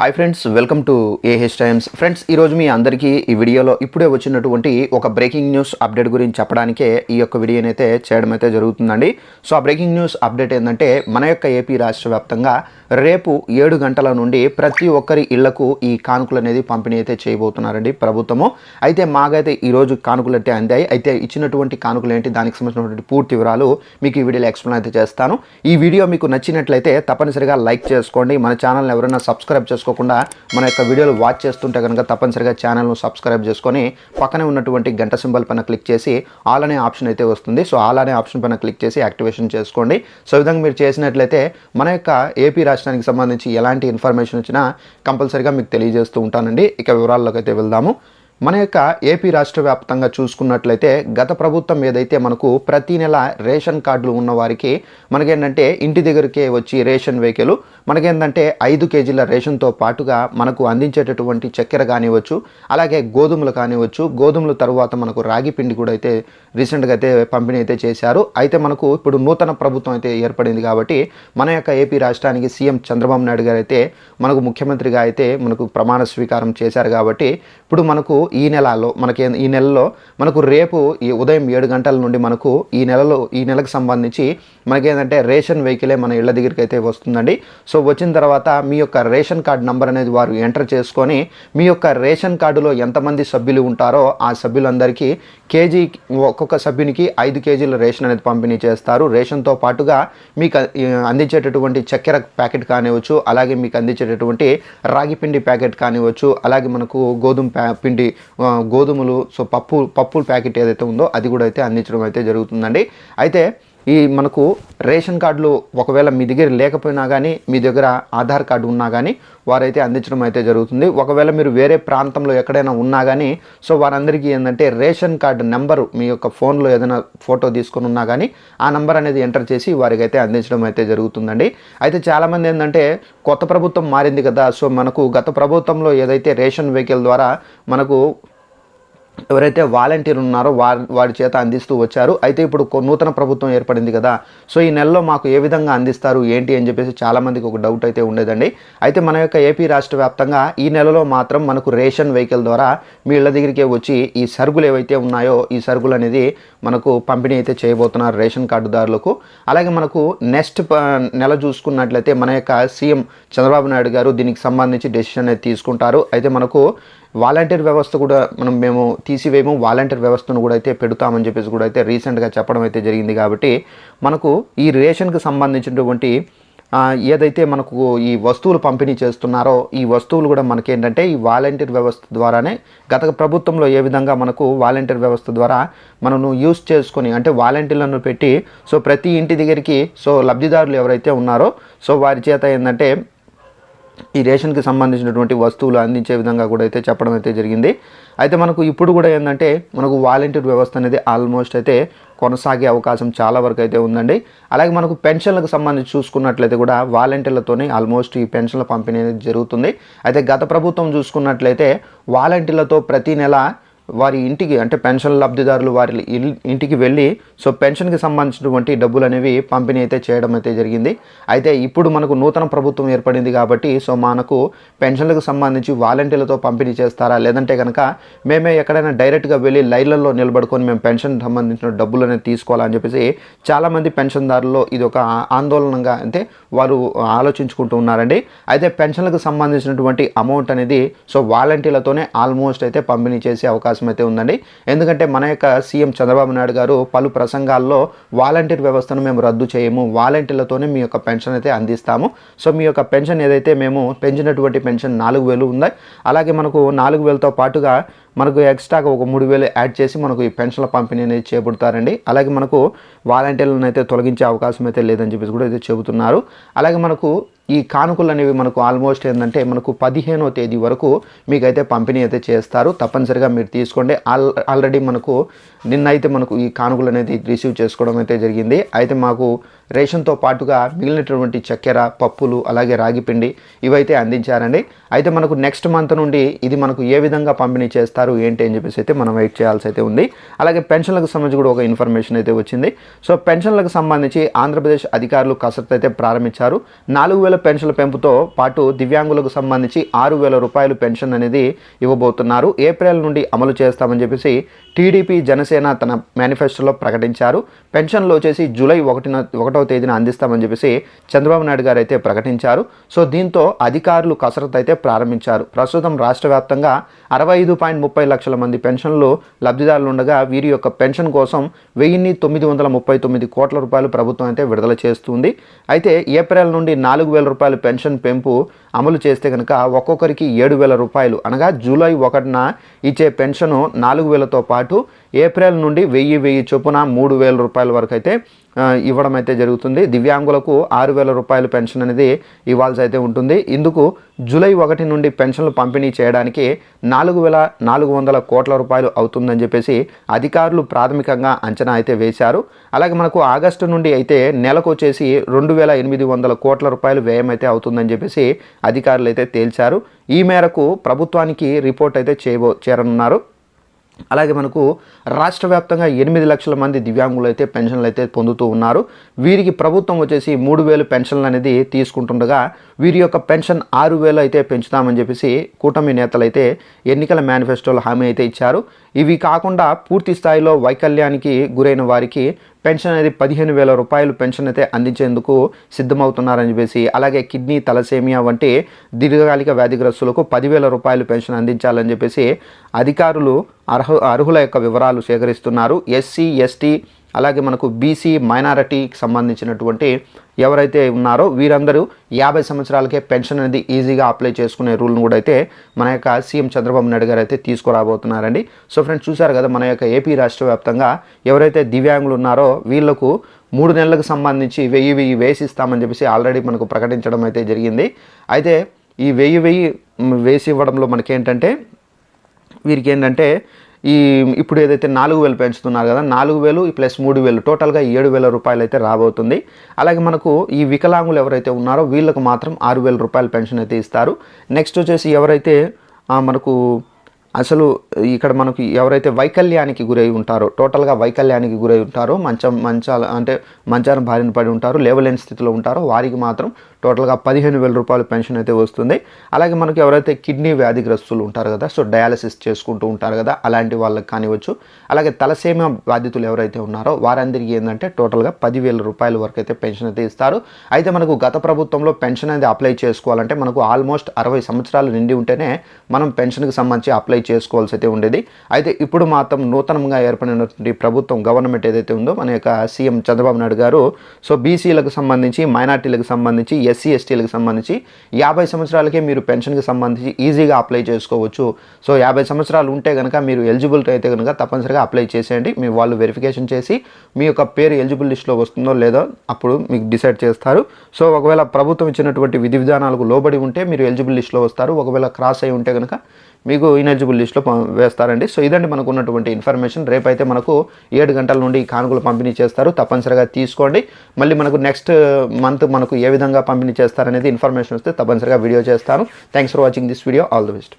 Hi friends welcome to A H times friends ఈరోజు మీ అందరికీ ఈ వీడియోలో ఇప్పుడే వచ్చినటువంటి ఒక బ్రేకింగ్ న్యూస్ అప్డేట్ గురించి చెప్పడానికే ఈ యొక్క వీడియోని అయితే చేయడం అయితే జరుగుతుందండి. సో ఆ బ్రేకింగ్ న్యూస్ అప్డేట్ ఏంటంటే మన యొక్క ఏపీ రాష్ట్ర వ్యాప్తంగా రేపు ఏడు గంటల నుండి ప్రతి ఒక్కరి ఇళ్ళకు ఈ కానుకలు అనేది పంపిణీ అయితే చేయబోతున్నారండి ప్రభుత్వము. అయితే మాకైతే ఈరోజు కానుకలు అయితే అందాయి. అయితే ఇచ్చినటువంటి కానుకలు ఏంటి దానికి సంబంధించినటువంటి పూర్తి వివరాలు మీకు ఈ వీడియోలో ఎక్స్ప్లెయిన్ అయితే చేస్తాను. ఈ వీడియో మీకు నచ్చినట్లయితే తప్పనిసరిగా లైక్ చేసుకోండి. మన ఛానల్ని ఎవరైనా సబ్స్క్రైబ్ మర్చిపోకుండా మన యొక్క వీడియోలు వాచ్ చేస్తుంటే కనుక తప్పనిసరిగా ఛానల్ను సబ్స్క్రైబ్ చేసుకొని పక్కనే ఉన్నటువంటి గంట సింబల్ పైన క్లిక్ చేసి ఆల్ అనే ఆప్షన్ అయితే వస్తుంది. సో ఆల్ అనే ఆప్షన్ పైన క్లిక్ చేసి యాక్టివేషన్ చేసుకోండి. సో విధంగా మీరు చేసినట్లయితే మన యొక్క ఏపీ రాష్ట్రానికి సంబంధించి ఎలాంటి ఇన్ఫర్మేషన్ వచ్చినా కంపల్సరిగా మీకు తెలియజేస్తూ ఉంటానండి. ఇక వివరాల్లోకి అయితే వెళ్దాము. మన యొక్క ఏపీ రాష్ట్ర వ్యాప్తంగా చూసుకున్నట్లయితే గత ప్రభుత్వం ఏదైతే మనకు ప్రతి నెల రేషన్ కార్డులు ఉన్న వారికి మనకేంటంటే ఇంటి దగ్గరికే వచ్చి రేషన్ వెహికల్ మనకేంటంటే ఐదు కేజీల రేషన్తో పాటుగా మనకు అందించేటటువంటి చక్కెర కానివ్వచ్చు అలాగే గోధుమలు కానివ్వచ్చు. గోధుమల తర్వాత మనకు రాగి పిండి కూడా అయితే రీసెంట్గా అయితే పంపిణీ అయితే చేశారు. అయితే మనకు ఇప్పుడు నూతన ప్రభుత్వం అయితే ఏర్పడింది కాబట్టి మన యొక్క ఏపీ రాష్ట్రానికి సీఎం చంద్రబాబు నాయుడు గారు అయితే మనకు ముఖ్యమంత్రిగా అయితే మనకు ప్రమాణ స్వీకారం చేశారు కాబట్టి ఇప్పుడు మనకు ఈ నెలలో మనకి ఈ నెలలో మనకు రేపు ఈ ఉదయం ఏడు గంటల నుండి మనకు ఈ నెలలో ఈ నెలకు సంబంధించి మనకేంటంటే రేషన్ వెహికలే మన ఇళ్ళ దగ్గరికి అయితే వస్తుందండి. సో వచ్చిన తర్వాత మీ యొక్క రేషన్ కార్డు నంబర్ అనేది వారు ఎంటర్ చేసుకొని మీ యొక్క రేషన్ కార్డులో ఎంతమంది సభ్యులు ఉంటారో ఆ సభ్యులందరికీ కేజీ ఒక్కొక్క సభ్యునికి ఐదు కేజీల రేషన్ అనేది పంపిణీ చేస్తారు. రేషన్తో పాటుగా మీకు అందించేటటువంటి చక్కెర ప్యాకెట్ కానివ్వచ్చు అలాగే మీకు అందించేటటువంటి రాగి పిండి ప్యాకెట్ కానివ్వచ్చు అలాగే మనకు గోధుమ ప్యా పిండి గోధుమలు సో పప్పు పప్పుల ప్యాకెట్ ఏదైతే ఉందో అది కూడా అయితే అందించడం అయితే జరుగుతుందండి. అయితే ఈ మనకు రేషన్ కార్డులు ఒకవేళ మీ దగ్గర లేకపోయినా కానీ మీ దగ్గర ఆధార్ కార్డు ఉన్నా కానీ వారైతే అందించడం అయితే జరుగుతుంది. ఒకవేళ మీరు వేరే ప్రాంతంలో ఎక్కడైనా ఉన్నా కానీ సో వారందరికీ ఏంటంటే రేషన్ కార్డు నెంబరు మీ యొక్క ఫోన్లో ఏదైనా ఫోటో తీసుకొని ఉన్నా కానీ ఆ నెంబర్ అనేది ఎంటర్ చేసి వారికి అయితే అందించడం అయితే జరుగుతుందండి. అయితే చాలామంది ఏంటంటే కొత్త ప్రభుత్వం మారింది కదా సో మనకు గత ప్రభుత్వంలో ఏదైతే రేషన్ వెహికల్ ద్వారా మనకు ఎవరైతే వాలంటీర్ ఉన్నారో వారి వారి చేత అందిస్తూ వచ్చారు. అయితే ఇప్పుడు నూతన ప్రభుత్వం ఏర్పడింది కదా. సో ఈ నెలలో మాకు ఏ విధంగా అందిస్తారు ఏంటి అని చెప్పేసి చాలామందికి ఒక డౌట్ అయితే ఉండేదండి. అయితే మన యొక్క ఏపీ రాష్ట్ర వ్యాప్తంగా ఈ నెలలో మాత్రం మనకు రేషన్ వెహికల్ ద్వారా మీ ఇళ్ళ దగ్గరికే వచ్చి ఈ సరుకులు ఏవైతే ఉన్నాయో ఈ సరుకులు అనేది మనకు పంపిణీ అయితే చేయబోతున్నారు రేషన్ కార్డుదారులకు. అలాగే మనకు నెక్స్ట్ ప- నెల చూసుకున్నట్లయితే మన యొక్క సీఎం చంద్రబాబు నాయుడు గారు దీనికి సంబంధించి డెసిషన్ అనేది తీసుకుంటారు. అయితే మనకు వాలంటీర్ వ్యవస్థ కూడా మనం మేము తీసివేయము. వాలంటీర్ వ్యవస్థను కూడా అయితే పెడతామని చెప్పేసి కూడా అయితే రీసెంట్గా చెప్పడం అయితే జరిగింది కాబట్టి మనకు ఈ రేషన్కి సంబంధించినటువంటి ఏదైతే మనకు ఈ వస్తువులు పంపిణీ చేస్తున్నారో ఈ వస్తువులు కూడా మనకేంటంటే ఈ వాలంటీర్ వ్యవస్థ ద్వారానే గత ప్రభుత్వంలో ఏ విధంగా మనకు వాలంటీర్ వ్యవస్థ ద్వారా మనను యూస్ చేసుకొని అంటే వాలంటీర్లను పెట్టి సో ప్రతి ఇంటి దగ్గరికి సో లబ్ధిదారులు ఎవరైతే ఉన్నారో సో వారి చేత ఏంటంటే ఈ రేషన్కి సంబంధించినటువంటి వస్తువులు అందించే విధంగా కూడా అయితే చెప్పడం అయితే జరిగింది. అయితే మనకు ఇప్పుడు కూడా ఏంటంటే మనకు వాలంటీర్ వ్యవస్థ అనేది ఆల్మోస్ట్ అయితే కొనసాగే అవకాశం చాలా వరకు అయితే ఉందండి. అలాగే మనకు పెన్షన్లకు సంబంధించి చూసుకున్నట్లయితే కూడా వాలంటీర్లతోనే ఆల్మోస్ట్ ఈ పెన్షన్ల పంపిణీ అనేది జరుగుతుంది. అయితే గత ప్రభుత్వం చూసుకున్నట్లయితే వాలంటీర్లతో ప్రతి నెల వారి ఇంటికి అంటే పెన్షన్ లబ్ధిదారులు వారి ఇంటికి వెళ్ళి సో పెన్షన్కి సంబంధించినటువంటి డబ్బులు అనేవి పంపిణీ అయితే చేయడం అయితే జరిగింది. అయితే ఇప్పుడు మనకు నూతన ప్రభుత్వం ఏర్పడింది కాబట్టి సో మనకు పెన్షన్లకు సంబంధించి వాలంటీర్లతో పంపిణీ చేస్తారా? లేదంటే కనుక మేమే ఎక్కడైనా డైరెక్ట్గా వెళ్ళి లైన్లలో నిలబడుకొని మేము పెన్షన్ సంబంధించిన డబ్బులు అనేది తీసుకోవాలని చెప్పేసి చాలామంది పెన్షన్దారుల్లో ఇది ఒక ఆందోళనగా అంటే వారు ఆలోచించుకుంటూ ఉన్నారండి. అయితే పెన్షన్లకు సంబంధించినటువంటి అమౌంట్ అనేది సో వాలంటీర్లతోనే ఆల్మోస్ట్ అయితే పంపిణీ చేసే అవకాశం అయితే ఉందండి. ఎందుకంటే మన యొక్క సీఎం చంద్రబాబు నాయుడు గారు పలు ప్రసంగాల్లో వాలంటీర్ వ్యవస్థను మేము రద్దు చేయము వాలంటీర్లతోనే మీ యొక్క పెన్షన్ అయితే అందిస్తాము. సో మీ యొక్క పెన్షన్ ఏదైతే మేము పెంచినటువంటి పెన్షన్ నాలుగు వేలు ఉందో అలాగే మనకు నాలుగు వేలతో పాటుగా మనకు ఎక్స్ట్రాగా ఒక మూడు వేలు యాడ్ చేసి మనకు ఈ పెన్షన్ల పంపిణీ అనేది చేపడతారండి. అలాగే మనకు వాలంటీర్లను అయితే తొలగించే అవకాశం అయితే లేదని చెప్పేసి కూడా అయితే చెబుతున్నారు. అలాగే మనకు ఈ కానుకలు అనేవి మనకు ఆల్మోస్ట్ ఏంటంటే మనకు పదిహేనో తేదీ వరకు మీకైతే పంపిణీ అయితే చేస్తారు. తప్పనిసరిగా మీరు తీసుకోండి. ఆల్ ఆల్రెడీ మనకు నిన్న అయితే మనకు ఈ కానుకలు అనేది రిసీవ్ చేసుకోవడం అయితే జరిగింది. అయితే మాకు రేషన్తో పాటుగా మిగిలినటువంటి చక్కెర పప్పులు అలాగే రాగిపిండి ఇవైతే అందించారండి. అయితే మనకు నెక్స్ట్ మంత్ నుండి ఇది మనకు ఏ విధంగా పంపిణీ చేస్తారు ఏంటి అని చెప్పేసి అయితే మనం వెయిట్ చేయాల్సి అయితే ఉంది. అలాగే పెన్షన్లకు సంబంధించి కూడా ఒక ఇన్ఫర్మేషన్ అయితే వచ్చింది. సో పెన్షన్లకు సంబంధించి ఆంధ్రప్రదేశ్ అధికారులు కసరత్తు అయితే ప్రారంభించారు. నాలుగు వేల పెన్షన్ల పెంపుతో పాటు దివ్యాంగులకు సంబంధించి ఆరు వేల రూపాయలు పెన్షన్ అనేది ఇవ్వబోతున్నారు. ఏప్రిల్ నుండి అమలు చేస్తామని చెప్పేసి టీడీపీ జనసేన తన మేనిఫెస్టోలో ప్రకటించారు. పెన్షన్లు వచ్చేసి జూలై ఒకటిన ఒకటవ తేదీన అందిస్తామని చెప్పేసి చంద్రబాబు నాయుడు గారు అయితే ప్రకటించారు. సో దీంతో అధికారులు కసరత్తు అయితే ప్రారంభించారు. ప్రస్తుతం రాష్ట్ర వ్యాప్తంగా అరవై ఐదు పాయింట్ ముప్పై లక్షల మంది పెన్షన్లు లబ్ధిదారులు ఉండగా వీరి యొక్క పెన్షన్ కోసం వెయ్యిన్ని తొమ్మిది వందల ముప్పై తొమ్మిది కోట్ల రూపాయలు ప్రభుత్వం అయితే విడుదల చేస్తుంది. అయితే ఏప్రిల్ నుండి నాలుగు వేల రూపాయలు పెన్షన్ పెంపు అమలు చేస్తే కనుక ఒక్కొక్కరికి ఏడు వేల రూపాయలు అనగా జూలై ఒకటిన ఇచ్చే పెన్షను నాలుగు వేలతో పాటు ఏప్రిల్ నుండి వెయ్యి వెయ్యి చొప్పున మూడు వేల రూపాయల వరకు అయితే ఇవ్వడం అయితే జరుగుతుంది. దివ్యాంగులకు ఆరు వేల రూపాయల పెన్షన్ అనేది ఇవ్వాల్సి అయితే ఉంటుంది. ఇందుకు జూలై ఒకటి నుండి పెన్షన్లు పంపిణీ చేయడానికి నాలుగు వేల నాలుగు వందల కోట్ల రూపాయలు అవుతుందని చెప్పేసి అధికారులు ప్రాథమికంగా అంచనా అయితే వేశారు. అలాగే మనకు ఆగస్టు నుండి అయితే నెలకు వచ్చేసి రెండు వేల ఎనిమిది వందల కోట్ల రూపాయలు వ్యయం అయితే అవుతుందని చెప్పేసి అధికారులు అయితే తేల్చారు. ఈ మేరకు ప్రభుత్వానికి రిపోర్ట్ అయితే చేయబో చేరనున్నారు. అలాగే మనకు రాష్ట్ర వ్యాప్తంగా ఎనిమిది లక్షల మంది దివ్యాంగులు అయితే పెన్షన్లు అయితే పొందుతూ ఉన్నారు. వీరికి ప్రభుత్వం వచ్చేసి మూడు వేలు పెన్షన్లు అనేది తీసుకుంటుండగా వీరి యొక్క పెన్షన్ ఆరు వేలు అయితే పెంచుతామని చెప్పేసి కూటమి నేతలు అయితే ఎన్నికల మేనిఫెస్టోలో హామీ అయితే ఇచ్చారు. ఇవి కాకుండా పూర్తి స్థాయిలో వైకల్యానికి గురైన వారికి పెన్షన్ అనేది పదిహేను వేల రూపాయలు పెన్షన్ అయితే అందించేందుకు సిద్ధమవుతున్నారని చెప్పేసి అలాగే కిడ్నీ తలసేమియా వంటి దీర్ఘకాలిక వ్యాధిగ్రస్తులకు పదివేల రూపాయలు పెన్షన్ అందించాలని చెప్పేసి అధికారులు అర్హు అర్హుల యొక్క వివరాలు సేకరిస్తున్నారు. ఎస్సీ ఎస్టీ అలాగే మనకు బీసీ మైనారిటీకి సంబంధించినటువంటి ఎవరైతే ఉన్నారో వీరందరూ యాభై సంవత్సరాలకే పెన్షన్ అనేది ఈజీగా అప్లై చేసుకునే రూల్ను కూడా అయితే మన యొక్క సీఎం చంద్రబాబు నాయుడు గారు అయితే తీసుకురాబోతున్నారండి. సో ఫ్రెండ్స్ చూశారు కదా మన యొక్క ఏపీ రాష్ట్ర వ్యాప్తంగా ఎవరైతే దివ్యాంగులు ఉన్నారో వీళ్ళకు మూడు నెలలకు సంబంధించి వెయ్యి వెయ్యి వేసి ఇస్తామని చెప్పేసి ఆల్రెడీ మనకు ప్రకటించడం అయితే జరిగింది. అయితే ఈ వెయ్యి వెయ్యి వేసి ఇవ్వడంలో మనకేంటంటే వీరికి ఏంటంటే ఈ ఇప్పుడు ఏదైతే నాలుగు వేలు పెంచుతున్నారు కదా నాలుగు వేలు ప్లస్ మూడు వేలు టోటల్గా ఏడు వేల రూపాయలు అయితే రాబోతుంది. అలాగే మనకు ఈ వికలాంగులు ఎవరైతే ఉన్నారో వీళ్ళకు మాత్రం ఆరు వేల రూపాయల పెన్షన్ అయితే ఇస్తారు. నెక్స్ట్ వచ్చేసి ఎవరైతే మనకు అసలు ఇక్కడ మనకు ఎవరైతే వైకల్యానికి గురై ఉంటారో టోటల్గా వైకల్యానికి గురై ఉంటారో మంచం మంచాల అంటే మంచాన బారిన పడి ఉంటారో లేవలేని స్థితిలో ఉంటారో వారికి మాత్రం టోటల్గా పదిహేను వేల రూపాయలు పెన్షన్ అయితే వస్తుంది. అలాగే మనకు ఎవరైతే కిడ్నీ వ్యాధిగ్రస్తులు ఉంటారు కదా సో డయాలసిస్ చేసుకుంటూ ఉంటారు కదా అలాంటి వాళ్ళకి కానివచ్చు అలాగే తలసేమ బాధితులు ఎవరైతే ఉన్నారో వారందరికీ ఏంటంటే టోటల్గా పదివేల రూపాయల వరకు అయితే పెన్షన్ అయితే ఇస్తారు. అయితే మనకు గత ప్రభుత్వంలో పెన్షన్ అనేది అప్లై చేసుకోవాలంటే మనకు ఆల్మోస్ట్ అరవై సంవత్సరాలు నిండి ఉంటేనే మనం పెన్షన్కి సంబంధించి అప్లై చేసుకోవాల్సి అయితే ఉండేది. అయితే ఇప్పుడు మాత్రం నూతనంగా ఏర్పడినటువంటి ప్రభుత్వం గవర్నమెంట్ ఏదైతే ఉందో మన యొక్క సీఎం చంద్రబాబు నాయుడు గారు సో బీసీలకు సంబంధించి మైనార్టీలకు సంబంధించి ఎస్సీ ఎస్టీలకు సంబంధించి యాభై సంవత్సరాలకే మీరు పెన్షన్కి సంబంధించి ఈజీగా అప్లై చేసుకోవచ్చు. సో యాభై సంవత్సరాలు ఉంటే కనుక మీరు ఎలిజిబిలిటీ అయితే కనుక తప్పనిసరిగా అప్లై చేసేయండి. మీ వాళ్ళు వెరిఫికేషన్ చేసి మీ యొక్క పేరు ఎలిజిబుల్ లిస్ట్లో వస్తుందో లేదో అప్పుడు మీకు డిసైడ్ చేస్తారు. సో ఒకవేళ ప్రభుత్వం ఇచ్చినటువంటి విధి విధానాలకు లోబడి ఉంటే మీరు ఎలిజిబుల్ లిస్ట్లో వస్తారు. ఒకవేళ క్రాస్ అయి ఉంటే కనుక మీకు ఇనెలిజిబుల్ లిస్ట్లో వేస్తారండి. సో ఇదండి మనకు ఉన్నటువంటి ఇన్ఫర్మేషన్ రేపైతే మనకు ఏడు గంటల నుండి కానుకలు పంపిణీ చేస్తారు. తప్పనిసరిగా తీసుకోండి. మళ్ళీ మనకు నెక్స్ట్ మంత్ మనకు ఏ విధంగా పంపిణీ చేస్తారనేది ఇన్ఫర్మేషన్ వస్తే తప్పనిసరిగా వీడియో చేస్తాను. Thanks for watching this video all the best